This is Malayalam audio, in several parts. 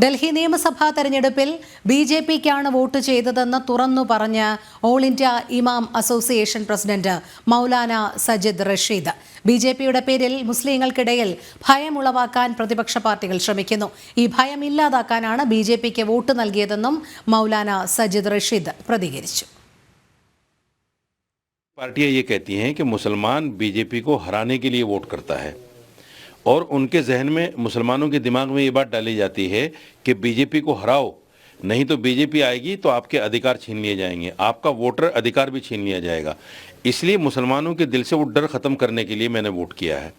ഡൽഹി നിയമസഭാ തെരഞ്ഞെടുപ്പിൽ ബി ജെ പിക്കാണ് വോട്ട് ചെയ്തതെന്ന് തുറന്നു പറഞ്ഞ് ഓൾ ഇന്ത്യ ഇമാം association president Maulana Sajid Rashid B J പിയുടെ പേരിൽ മുസ്ലിങ്ങൾക്കിടയിൽ ഭയമുളവാക്കാൻ പ്രതിപക്ഷ പാർട്ടികൾ ശ്രമിക്കുന്നു ഈ ഭയം ഇല്ലാതാക്കാനാണ് ബി ജെ പിക്ക് വോട്ട് നൽകിയതെന്നും മൗലാന സജിദ് റഷീദ് പ്രതികരിച്ചു पार्टियां ये कहती हैं कि मुसलमान बीजेपी को हराने के लिए वोट करता है اور ان کے ذہن میں مسلمانوں کے دماغ میں یہ بات ڈالی جاتی ہے کہ بی جے پی کو ہراؤ، نہیں تو بی جے پی آئے گی تو آپ کے ادھیکار چھین لیے جائیں گے، آپ کا ووٹر ادھیکار بھی چھین لیا جائے گا۔ اس لیے مسلمانوں کے دل سے وہ ڈر ختم کرنے کے لیے میں نے ووٹ کیا ہے۔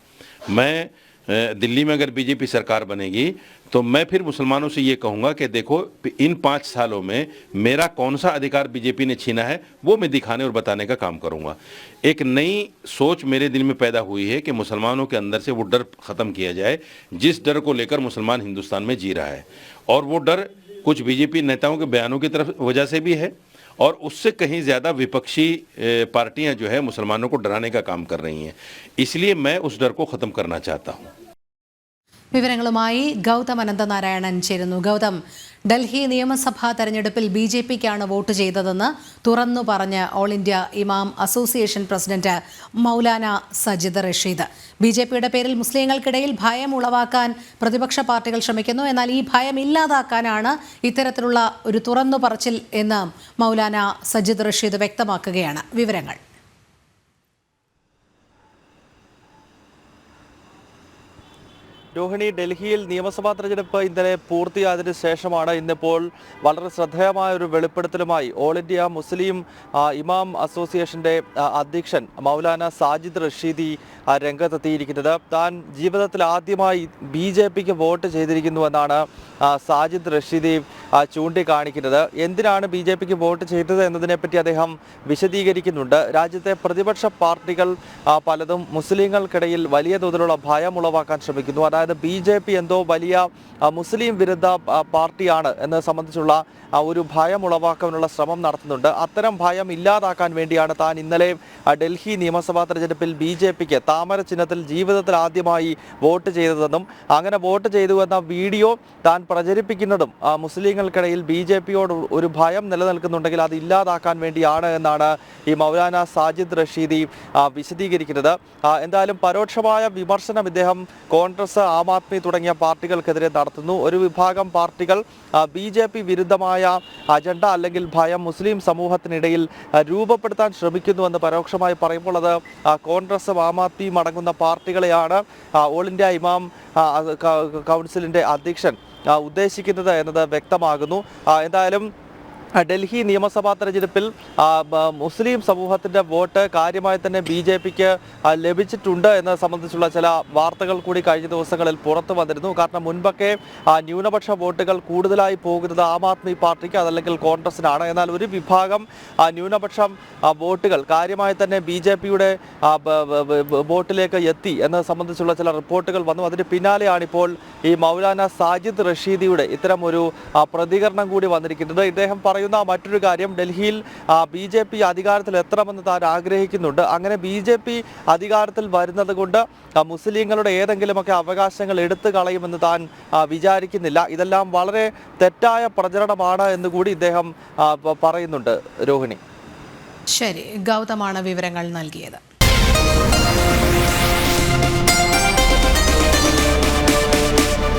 میں دلی میں اگر بی جے پی سرکار بنے گی، تو میں پھر مسلمانوں سے یہ کہوں گا کہ دیکھو، ان پانچ سالوں میں میرا کون سا ادھیکار بی جے پی نے چھینا ہے، وہ میں دکھانے اور بتانے کا کام کروں گا۔ ایک نئی سوچ میرے دل میں پیدا ہوئی ہے کہ مسلمانوں کے اندر سے وہ ڈر ختم کیا جائے، جس ڈر کو لے کر مسلمان ہندوستان میں جی رہا ہے۔ اور وہ ڈر کچھ بی جے پی نیتاؤں کے بیانوں کی طرف وجہ سے بھی ہے۔ اور اس سے کہیں زیادہ وپکشی پارٹیاں جو ہے مسلمانوں کو ڈرانے کا کام کر رہی ہیں۔ اس لیے میں اس ڈر کو ختم کرنا چاہتا ہوں۔ വിവരങ്ങളുമായി ഗൗതം അനന്തനാരായണൻ ചേരുന്നു. ഗൗതം ഡൽഹി നിയമസഭാ തെരഞ്ഞെടുപ്പിൽ ബി ജെ പിക്കാണ് വോട്ട് ചെയ്തതെന്ന് തുറന്നു പറഞ്ഞ് all India imam association president Maulana Sajid Rasheed. B J പിയുടെ പേരിൽ മുസ്ലിങ്ങൾക്കിടയിൽ ഭയം ഉളവാക്കാൻ പ്രതിപക്ഷ പാർട്ടികൾ ശ്രമിക്കുന്നു. എന്നാൽ ഈ ഭയം ഇല്ലാതാക്കാനാണ് ഇത്തരത്തിലുള്ള ഒരു തുറന്നു പറച്ചിൽ എന്ന് മൗലാന സജിദ് റഷീദ് വ്യക്തമാക്കുകയാണ്. വിവരങ്ങൾ. രോഹിണി ഡൽഹിയിൽ നിയമസഭാ തെരഞ്ഞെടുപ്പ് ഇന്നലെ പൂർത്തിയായതിന് ശേഷമാണ് ഇന്നിപ്പോൾ വളരെ ശ്രദ്ധേയമായ ഒരു വെളിപ്പെടുത്തലുമായി ഓൾ ഇന്ത്യ മുസ്ലിം ഇമാം അസോസിയേഷന്റെ അധ്യക്ഷൻ മൗലാന സാജിദ് റഷീദി രംഗത്തെത്തിയിരിക്കുന്നത്. താൻ ജീവിതത്തിൽ ആദ്യമായി ബി ജെ പിക്ക് വോട്ട് ചെയ്തിരിക്കുന്നുവെന്നാണ് സാജിദ് റഷീദി ചൂണ്ടിക്കാണിക്കുന്നത്. എന്തിനാണ് ബി ജെ പിക്ക് വോട്ട് ചെയ്തത് എന്നതിനെപ്പറ്റി അദ്ദേഹം വിശദീകരിക്കുന്നുണ്ട്. രാജ്യത്തെ പ്രതിപക്ഷ പാർട്ടികൾ പലതും മുസ്ലിങ്ങൾക്കിടയിൽ വലിയ തോതിലുള്ള ഭയം ഉളവാക്കാൻ ശ്രമിക്കുന്നു. അതായത് ബി ജെ പി എന്തോ വലിയ മുസ്ലിം വിരുദ്ധ പാർട്ടിയാണ് എന്നത് സംബന്ധിച്ചുള്ള ഒരു ഭയം ഉളവാക്കാനുള്ള ശ്രമം നടത്തുന്നുണ്ട്. അത്തരം ഭയം ഇല്ലാതാക്കാൻ വേണ്ടിയാണ് താൻ ഇന്നലെ ഡൽഹി നിയമസഭാ തെരഞ്ഞെടുപ്പിൽ ബി ജെ പിക്ക് താമര ചിഹ്നത്തിൽ ജീവിതത്തിൽ ആദ്യമായി വോട്ട് ചെയ്തതെന്നും അങ്ങനെ വോട്ട് ചെയ്തു എന്ന വീഡിയോ താൻ പ്രചരിപ്പിക്കുന്നതും ആ, മുസ്ലിങ്ങൾക്കിടയിൽ ബി ജെ പിയോട് ഒരു ഭയം നിലനിൽക്കുന്നുണ്ടെങ്കിൽ അത് ഇല്ലാതാക്കാൻ വേണ്ടിയാണ് എന്നാണ് ഈ മൗലാന സാജിദ് റഷീദി വിശദീകരിക്കുന്നത്. എന്തായാലും പരോക്ഷമായ വിമർശനം ഇദ്ദേഹം കോൺഗ്രസ് ആം ആദ്മി തുടങ്ങിയ പാർട്ടികൾക്കെതിരെ നടത്തുന്നു. ഒരു വിഭാഗം പാർട്ടികൾ ബി ജെ പി വിരുദ്ധമായ അജണ്ട അല്ലെങ്കിൽ ഭയം മുസ്ലിം സമൂഹത്തിനിടയിൽ രൂപപ്പെടുത്താൻ ശ്രമിക്കുന്നുവെന്ന് പരോക്ഷമായി പറയുമ്പോൾ അത് കോൺഗ്രസ് ആം ആദ്മിയും അടങ്ങുന്ന പാർട്ടികളെയാണ് ഓൾ ഇന്ത്യ ഇമാം കൗൺസിലിന്റെ അധ്യക്ഷൻ ഉദ്ദേശിക്കുന്നത് എന്നത് വ്യക്തമാകുന്നു. എന്തായാലും ഡൽഹി നിയമസഭാ തെരഞ്ഞെടുപ്പിൽ മുസ്ലിം സമൂഹത്തിന്റെ വോട്ട് കാര്യമായി തന്നെ ബി ജെ പിക്ക് ലഭിച്ചിട്ടുണ്ട് എന്നത് സംബന്ധിച്ചുള്ള ചില വാർത്തകൾ കൂടി കഴിഞ്ഞ ദിവസങ്ങളിൽ പുറത്തു വന്നിരുന്നു. കാരണം മുൻപൊക്കെ ന്യൂനപക്ഷ വോട്ടുകൾ കൂടുതലായി പോകുന്നത് ആം ആദ്മി പാർട്ടിക്ക് അതല്ലെങ്കിൽ കോൺഗ്രസിനാണ്. എന്നാൽ ഒരു വിഭാഗം ന്യൂനപക്ഷം വോട്ടുകൾ കാര്യമായി തന്നെ ബി ജെ പിയുടെ വോട്ടിലേക്ക് എത്തി എന്നത് സംബന്ധിച്ചുള്ള ചില റിപ്പോർട്ടുകൾ വന്നു. അതിന് പിന്നാലെയാണ് ഇപ്പോൾ ഈ മൗലാന സാജിദ് റഷീദിയുടെ ഇത്തരം ഒരു പ്രതികരണം കൂടി വന്നിരിക്കുന്നത്. ഇദ്ദേഹം പറയുന്ന മറ്റൊരു കാര്യം ഡൽഹിയിൽ ബി ജെ പി അധികാരത്തിൽ എത്തണമെന്ന് താൻ ആഗ്രഹിക്കുന്നുണ്ട്. അങ്ങനെ ബി ജെ പി അധികാരത്തിൽ വരുന്നത് കൊണ്ട് മുസ്ലിങ്ങളുടെ ഏതെങ്കിലുമൊക്കെ അവകാശങ്ങൾ എടുത്തു കളയുമെന്ന് താൻ വിചാരിക്കുന്നില്ല. ഇതെല്ലാം വളരെ തെറ്റായ പ്രചരണമാണ് എന്ന് കൂടി ഇദ്ദേഹം പറയുന്നുണ്ട്. രോഹിണി. ശരി ഗൗതമാണ് വിവരങ്ങൾ നൽകിയത്.